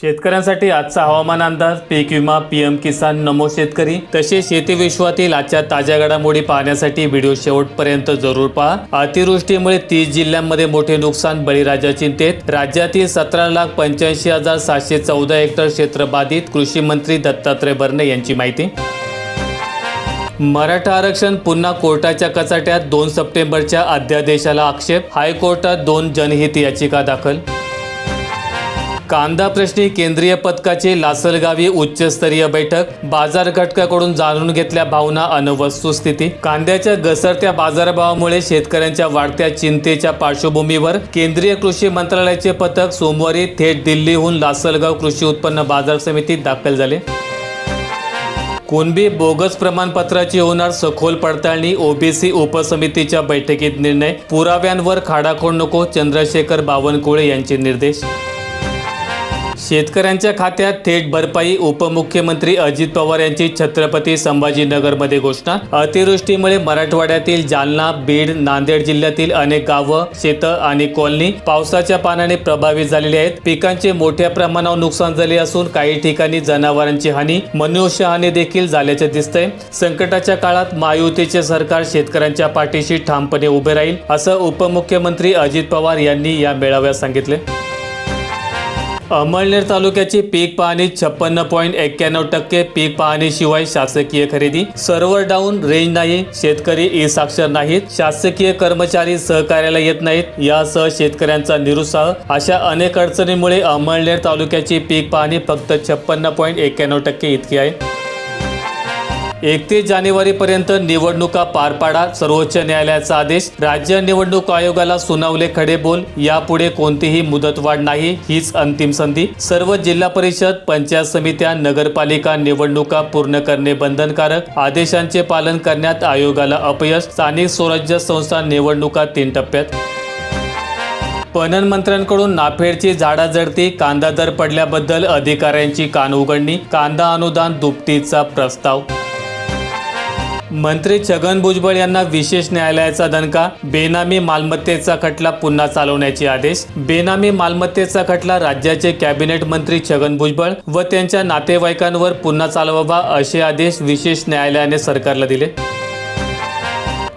शेतकऱ्यांसाठी आजचा हवामान अंदाज पीक विमा पीएम किसान नमो शेतकरी तसेच शेती विश्वातील आजच्या ताज्या घडामोडी पाहण्यासाठी व्हिडिओ शेवटपर्यंत जरूर पहा. अतिवृष्टीमुळे तीस जिल्ह्यांमध्ये मोठे नुकसान बळीराजा चिंतेत. राज्यातील सतरा लाख पंच्याऐंशी हजार सातशे चौदा हेक्टर क्षेत्र बाधित कृषी मंत्री दत्तात्रय भरणे यांची माहिती. मराठा आरक्षण पुन्हा कोर्टाच्या कचाट्यात दोन सप्टेंबरच्या अध्यादेशाला आक्षेप हायकोर्टात दोन जनहित याचिका दाखल. कांदा प्रश्नी केंद्रीय पथकाची लासलगावी उच्चस्तरीय बैठक. बाजार घटकाकडून जाणून घेतल्या भावना अन वस्तुस्थिती कांद्याच्या घसरत्या बाजारभावामुळे शेतकऱ्यांच्या वाढत्या चिंतेच्या पार्श्वभूमीवर केंद्रीय कृषी मंत्रालयाचे पथक सोमवारी थेट दिल्लीहून लासलगाव कृषी उत्पन्न बाजार समितीत दाखल झाले. कुणबी बोगस प्रमाणपत्राची होणार सखोल पडताळणी ओबीसी उपसमितीच्या बैठकीत निर्णय. पुराव्यांवर खाडाखोड नको चंद्रशेखर बावनकुळे यांचे निर्देश. शेतकऱ्यांच्या खात्यात थेट भरपाई उपमुख्यमंत्री अजित पवार यांची छत्रपती संभाजीनगरमध्ये घोषणा. अतिवृष्टीमुळे मराठवाड्यातील जालना बीड नांदेड जिल्ह्यातील अनेक गावं शेतं आणि कॉलनी पावसाच्या पाण्याने प्रभावित झालेली आहेत. पिकांचे मोठ्या प्रमाणावर नुकसान झाले असून काही ठिकाणी जनावरांची हानी मनुष्यहानी देखील झाल्याचे दिसतंय. संकटाच्या काळात महायुतीचे सरकार शेतकऱ्यांच्या पाठीशी ठामपणे उभे राहील असं उपमुख्यमंत्री अजित पवार यांनी या मेळाव्यात सांगितले. अमळनेर तालुक्याची पीक पाहणी छप्पन्न पॉईंट एक्क्याण्णव टक्के पीक पाहणीशिवाय शासकीय खरेदी. सर्व्हर डाऊन रेंज नाही शेतकरी ई साक्षर नाहीत शासकीय कर्मचारी सहकार्याला येत नाहीत यासह शेतकऱ्यांचा निरुत्साह. अशा अनेक अडचणींमुळे अमळनेर तालुक्याची पीक पाहणी फक्त छप्पन्न पॉईंट एक्क्याण्णव टक्के इतकी आहे. एकतीस जानेवारीपर्यंत निवडणुका पार पाडा सर्वोच्च न्यायालयाचा आदेश. राज्य निवडणूक आयोगाला सुनावले खडे बोल. यापुढे कोणतीही मुदतवाढ नाही हीच अंतिम संधी. सर्व जिल्हा परिषद पंचायत समित्या नगरपालिका निवडणुका पूर्ण करणे बंधनकारक. आदेशांचे पालन करण्यात आयोगाला अपयश. स्थानिक स्वराज्य संस्था निवडणुका तीन टप्प्यात. पणन मंत्र्यांकडून नाफेडची झाडाझडती कांदा दर पडल्याबद्दल अधिकाऱ्यांची कान उघडणी. कांदा अनुदान दुपटीचा प्रस्ताव. मंत्री छगन भुजबळ यांना विशेष न्यायालयाचा दणका बेनामी मालमत्तेचा खटला पुन्हा चालवण्याचे आदेश. बेनामी मालमत्तेचा खटला राज्याचे कॅबिनेट मंत्री छगन भुजबळ व त्यांच्या नातेवाईकांवर पुन्हा चालवावा असे आदेश विशेष न्यायालयाने सरकारला दिले.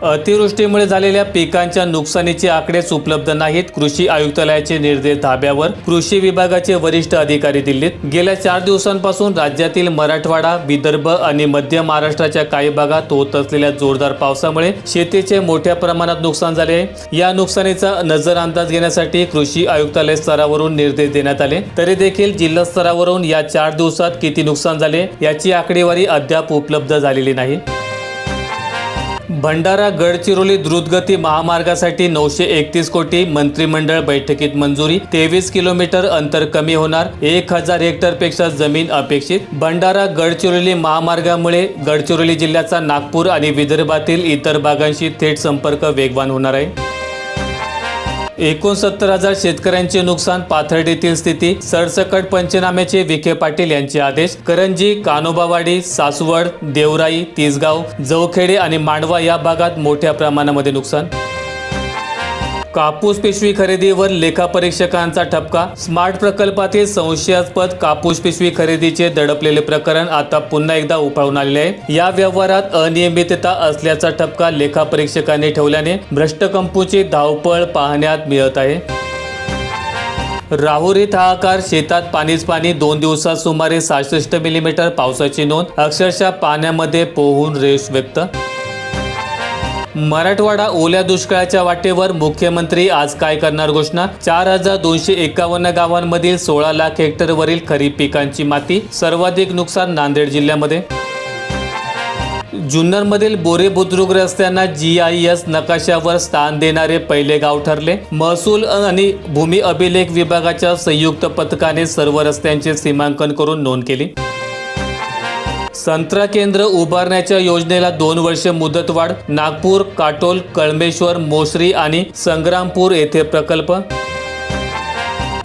अतिवृष्टीमुळे झालेल्या पिकांच्या नुकसानीचे आकडेच उपलब्ध नाहीत. कृषी आयुक्तालयाचे निर्देश धाब्यावर. कृषी विभागाचे वरिष्ठ अधिकारी दिल्लीत. गेल्या चार दिवसांपासून राज्यातील मराठवाडा विदर्भ आणि मध्य महाराष्ट्राच्या काही भागात होत असलेल्या जोरदार पावसामुळे शेतीचे मोठ्या प्रमाणात नुकसान झाले आहे. या नुकसानीचा नजर अंदाज घेण्यासाठी कृषी आयुक्तालय स्तरावरून निर्देश देण्यात आले. तरी देखील जिल्हा स्तरावरून या चार दिवसात किती नुकसान झाले याची आकडेवारी अद्याप उपलब्ध झालेली नाही. भंडारा गडचिरोली द्रुतगती महामार्गासाठी नऊशे एकतीस कोटी मंत्रिमंडळ बैठकीत मंजुरी. तेवीस किलोमीटर अंतर कमी होणार. एक हजार हेक्टरपेक्षा जमीन अपेक्षित. भंडारा गडचिरोली महामार्गामुळे गडचिरोली जिल्ह्याचा नागपूर आणि विदर्भातील इतर भागांशी थेट संपर्क वेगवान होणार आहे. एकोणसत्तर हजार शेतकऱ्यांचे नुकसान पाथर्डीतील स्थिती सरसकट पंचनाम्याचे विखे पाटील यांचे आदेश करंजी कानोबावाडी सासवड देवराई तिसगाव जवखेडे आणि मांडवा या भागात मोठ्या प्रमाणामध्ये नुकसान कापूस पिशवी खरेदीवर लेखापरीक्षकांचा ठपका. स्मार्ट प्रकल्पातील संशयास्पद कापूस पिशवी खरेदीचे दडपलेले प्रकरण आता पुन्हा एकदा उफाळून आलेले आहे. या व्यवहारात अनियमितता असल्याचा ठपका लेखापरीक्षकांनी ठेवल्याने भ्रष्ट कंपूची धावपळ पाहण्यात मिळत आहे. राहुरी हाहाकार शेतात पाणीच पाणी दोन दिवसात सुमारे सहासष्ट मिलीमीटर पावसाची नोंद. अक्षरशः पाण्यामध्ये पोहून रेश व्यक्त मराठवाडा ओल्या दुष्काळाच्या वाटेवर मुख्यमंत्री आज काय करणार घोषणा? चार हजार दोनशे एकावन्न गावांमधील सोळा लाख हेक्टरवरील खरीप पिकांची माती सर्वाधिक नुकसान नांदेड जिल्ह्यामध्ये. जुन्नरमधील बोरे बुद्रुक रस्त्यांना जी आय एस नकाशावर स्थान देणारे पहिले गाव ठरले. महसूल आणि भूमी अभिलेख विभागाच्या संयुक्त पथकाने सर्व रस्त्यांचे सीमांकन करून नोंद केली. संत्रा केंद्र उभारण्याच्या योजनेला दोन वर्ष मुदतवाढ नागपूर काटोल कळमेश्वर मोसरी आणि संग्रामपूर येथे प्रकल्प.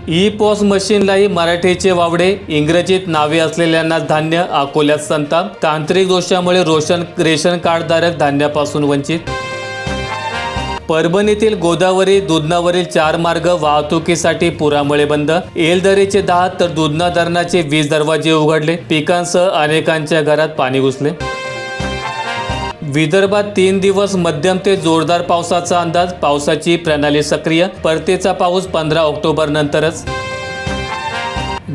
ई पॉस मशीनलाही मराठीचे वावडे इंग्रजीत नावे असलेल्यांना धान्य अकोल्यात संताप. तांत्रिक दोषामुळे रोशन रेशन कार्डधारक धान्यापासून वंचित. परभणीतील गोदावरी दुधनावरील चार मार्ग वाहतुकीसाठी पुरामुळे बंद. एलदरीचे दहा तर दुधना धरणाचे वीस दरवाजे उघडले. पिकांसह अनेकांच्या घरात पाणी घुसले. विदर्भात तीन दिवस मध्यम ते जोरदार पावसाचा अंदाज. पावसाची प्रणाली सक्रिय. परतीचा पाऊस पंधरा ऑक्टोबर नंतरच.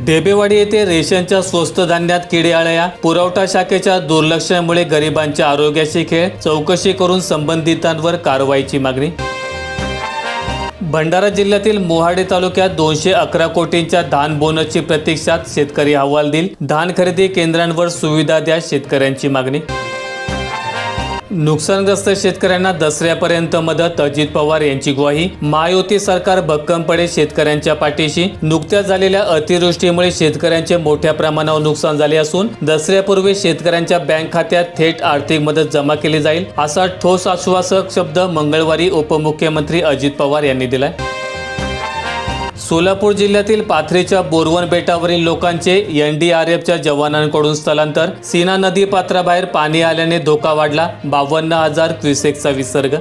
ढेबेवाडी येथे रेशनच्या स्वस्त धान्यात किडे आळ्या पुरवठा शाखेच्या दुर्लक्षामुळे गरिबांच्या आरोग्याशी खेळ चौकशी करून संबंधितांवर कारवाईची मागणी. भंडारा जिल्ह्यातील मोहाडे तालुक्यात दोनशे अकरा कोटींच्या धान बोनसची प्रतीक्षात शेतकरी अहवाल देईल. धान खरेदी केंद्रांवर सुविधा द्या शेतकऱ्यांची मागणी. नुकसानग्रस्त शेतकऱ्यांना दसऱ्यापर्यंत मदत अजित पवार यांची ग्वाही महायुती सरकार भक्कमपणे शेतकऱ्यांच्या पाठीशी नुकत्याच झालेल्या अतिवृष्टीमुळे शेतकऱ्यांचे मोठ्या प्रमाणावर नुकसान झाले असून दसऱ्यापूर्वी शेतकऱ्यांच्या बँक खात्यात थेट आर्थिक मदत जमा केली जाईल असा ठोस आश्वासक शब्द मंगळवारी उपमुख्यमंत्री अजित पवार यांनी दिलाय. सोलापूर जिल्ह्यातील पाथरीच्या बोरवन बेटावरील लोकांचे एनडीआरएफच्या जवानांकडून स्थलांतर. सीना नदी पात्राबाहेर पाणी आल्याने धोका वाढला. बावन्न हजार क्युसेकचा विसर्ग.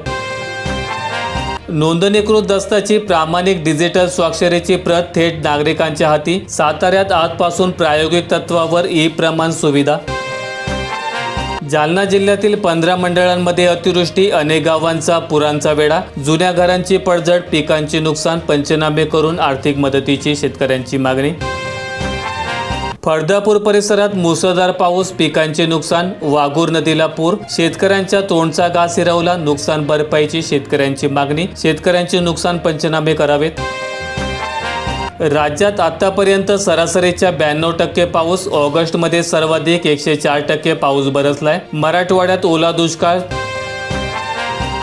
नोंदणीकृत दस्ताची प्रामाणिक डिजिटल स्वाक्षरीची प्रत थेट नागरिकांच्या हाती. साताऱ्यात आजपासून प्रायोगिक तत्वावर ई प्रमाण सुविधा. जालना जिल्ह्यातील पंधरा मंडळांमध्ये अतिवृष्टी अनेक गावांचा पुरांचा वेढा जुन्या घरांची पडझड पिकांचे नुकसान पंचनामे करून आर्थिक मदतीची शेतकऱ्यांची मागणी. फळदापूर परिसरात मुसळधार पाऊस पिकांचे नुकसान वाघूर नदीला पूर शेतकऱ्यांच्या तोंडचा घास हिरवला नुकसान भरपाईची शेतकऱ्यांची मागणी शेतकऱ्यांचे नुकसान पंचनामे करावेत. राज्यात आतापर्यंत सरासरीच्या ब्याण्णव टक्के पाऊस ऑगस्टमध्ये सर्वाधिक एकशे चार टक्के पाऊस बरसलाय. मराठवाड्यात ओला दुष्काळ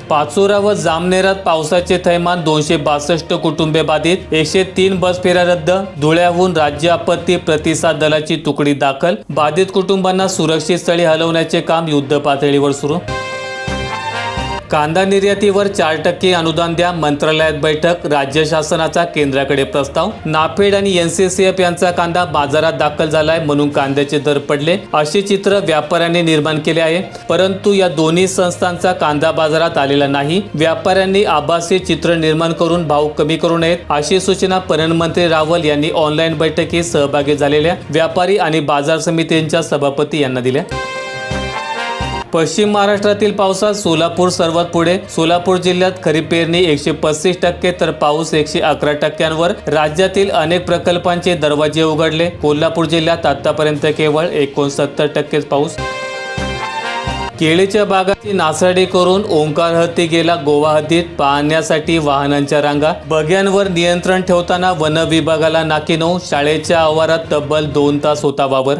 पाचोरा व जामनेरात पावसाचे थैमान दोनशे बासष्ट कुटुंबे बाधित एकशे तीन बस फेऱ्या रद्द धुळ्याहून राज्य आपत्ती प्रतिसाद दलाची तुकडी दाखल बाधित कुटुंबांना सुरक्षित स्थळी हलवण्याचे काम युद्ध पातळीवर सुरू कांदा निर्यातीवर चार टक्के अनुदान द्या मंत्रालयात बैठक राज्य शासनाचा केंद्राकडे प्रस्ताव. नाफेड आणि एनसीसीएफ यांचा कांदा बाजारात दाखल झालाय म्हणून कांद्याचे दर पडले. असे चित्र व्यापाऱ्यांनी निर्माण केले आहे. परंतु या दोन्ही संस्थांचा कांदा बाजारात आलेला नाही. व्यापाऱ्यांनी आभासी चित्र निर्माण करून भाव कमी करू नयेत अशी सूचना पणन मंत्री रावल यांनी ऑनलाईन बैठकीत सहभागी झालेल्या व्यापारी आणि बाजार समितींच्या सभापती यांना दिल्या. पश्चिम महाराष्ट्रातील पावसात सोलापूर सर्वात पुढे. सोलापूर जिल्ह्यात खरीप पेरणी एकशे पस्तीस टक्के तर पाऊस एकशे अकरा टक्क्यांवर. राज्यातील अनेक प्रकल्पांचे दरवाजे उघडले. कोल्हापूर जिल्ह्यात आतापर्यंत केवळ एकोणसत्तर टक्केच पाऊस. केळीच्या बागाची नासाडी करून ओंकार हत्ती गेला गोवा हद्दीत पाहण्यासाठी वाहनांच्या रांगा. बग्यांवर नियंत्रण ठेवताना वन विभागाला नाकीनऊ शाळेच्या आवारात तब्बल दोन तास होता वावर.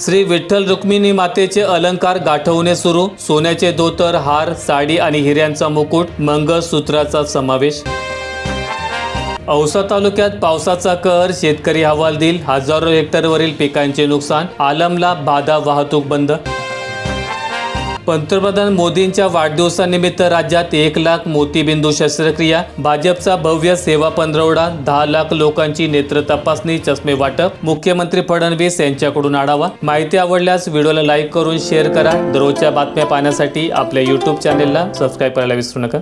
श्री विठ्ठल रुक्मिणी मातेचे अलंकार गाठवणे सुरू. सोन्याचे धोतर हार साडी आणि हिऱ्यांचा मुकुट मंगळसूत्राचा समावेश. औसा तालुक्यात पावसाचा कहर शेतकरी हवाल हजारो हेक्टरवरील पिकांचे नुकसान आलमला बाधा वाहतूक बंद पंतप्रधान मोदींच्या वाढदिवसानिमित्त राज्यात एक लाख मोतीबिंदू शस्त्रक्रिया भाजपचा भव्य सेवा पंधरवडा दहा लाख लोकांची नेत्र तपासणी चष्मे वाटप मुख्यमंत्री फडणवीस यांच्याकडून आढावा. माहिती आवडल्यास व्हिडिओला लाईक करून शेअर करा. दररोजच्या बातम्या पाहण्यासाठी आपल्या यूट्यूब चॅनेलला सबस्क्राईब करायला विसरू नका.